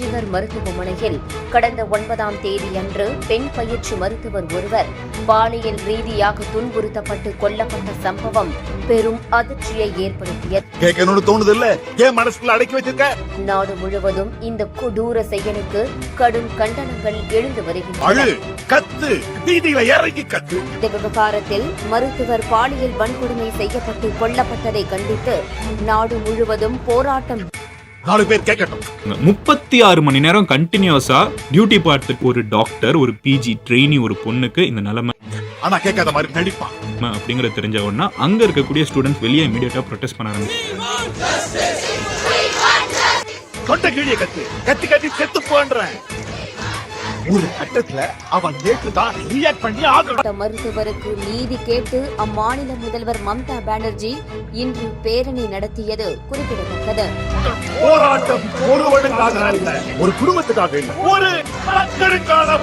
ஜிகர் மருத்துவமனையில் கடந்த ஒன்பதாம் தேதியன்று பெண் பயிற்சி மருத்துவர் ஒருவர் பாலியல் ரீதியாக துன்புறுத்தப்பட்டு கொல்லப்பட்ட சம்பவம் பெரும் அதிர்ச்சியை ஏற்படுத்தியது. நாடு முழுவதும் இந்த கொடூர செயலுக்கு கடும் கண்டனங்கள் எழுந்து வருகின்றன. இந்த விவகாரத்தில் மருத்துவர் பாலியல் வன்கொடுமை செய்யப்பட்டு கொல்லப்பட்டதை கண்டித்து நாடு முழுவதும் போராட்டம் நாலு பேர் கேட்கட்டும். முப்பத்தி ஆறு மணி நேரம் கண்டினியூஸா டியூட்டி பார்த்துட்டு ஒரு டாக்டர் ஒரு பிஜி ட்ரெயினி ஒரு பொண்ணுக்கு இந்த நிலைமை ஆனா கேட்காத மாதிரி நடிப்பான் அப்படிங்கறது தெரிஞ்ச உடனே அங்க இருக்கக்கூடிய ஸ்டூடெண்ட்ஸ் வெளியே இமீடியட்டா ப்ரொடெஸ்ட் பண்ண ஆரம்பிச்சு. கத்து கத்தி கத்தி செத்து போன்றேன். ஒரு கட்டத்துல அவன் நேற்று தான் ரியாக்ட் பண்ணி ஆகணும் மருத்துவருக்கு நீதி கேட்டு அம்மாநில முதல்வர் மம்தா பானர்ஜி இன்று பேரணி நடத்தியது குறிப்பிடத்தக்கது. போராட்டம் ஒரு குடும்பத்துக்காக ஒரு மக்களுக்கான